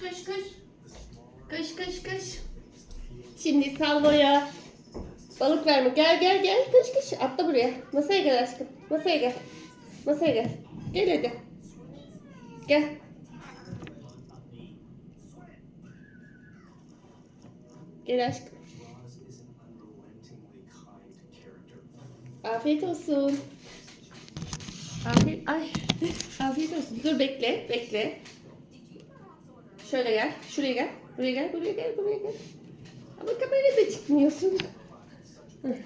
Koş koş. Koş koş koş. Şimdi salloya. Balık verme. Gel gel gel. Koş koş. Atla buraya. Masaya gel aşkım. Masaya gel. Masaya gel. Gel hadi. Gel. Gel aşkım. Afiyet olsun. Afiyet, ay, afiyet olsun. Dur bekle, bekle. Şöyle gel, şuraya gel. Buraya gel, buraya gel, buraya gel. Ama kamerada çıkmıyorsun. Hı.